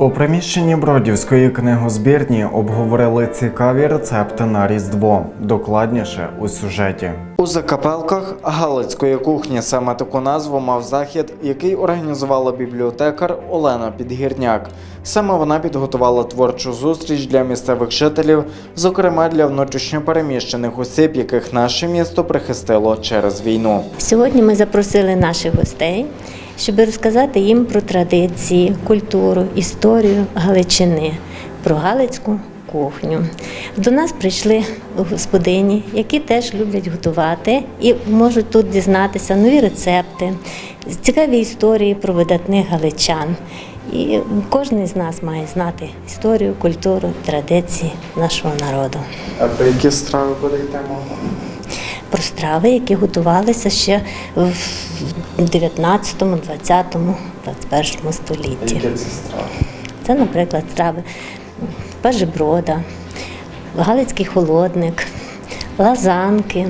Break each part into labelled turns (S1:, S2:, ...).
S1: У приміщенні Бродівської книгозбірні обговорили цікаві рецепти на Різдво. Докладніше у сюжеті. У закапелках Галицької кухні саме таку назву мав захід, який організувала бібліотекар Олена Підгірняк. Саме вона підготувала творчу зустріч для місцевих жителів, зокрема для внутрішньопереміщених осіб, яких наше місто прихистило через війну.
S2: Сьогодні ми запросили наших гостей, щоб розказати їм про традиції, культуру, історію Галичини, про Галицьку кухню. До нас прийшли господині, які теж люблять готувати і можуть тут дізнатися нові рецепти, цікаві історії про видатних галичан. І кожен з нас має знати історію, культуру, традиції нашого народу.
S1: А про які страви буде йти?
S2: Про страви, які готувалися ще в 19, 20, 21 столітті. це наприклад, страви пажиброда, галицький холодник, лазанки,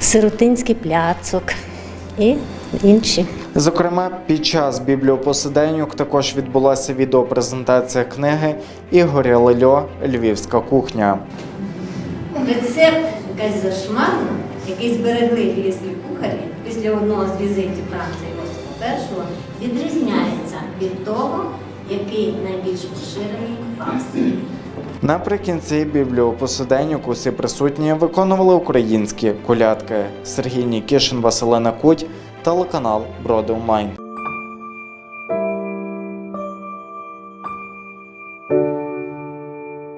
S2: сиротинський пляцок і інші.
S1: Зокрема, під час бібліопосиденьок також відбулася відеопрезентація книги Ігоря Лельо Львівська кухня.
S2: Рецепт якась зашмарна, який зберегли львівські кухарі після одного з візитів Франції Йосипа І, відрізняється від того, який найбільш поширений в Австрії.
S1: Наприкінці бібліопосиденьок усі присутні виконували українські колядки. Сергій Нікішин, Василина Куть, телеканал Броди Онлайн.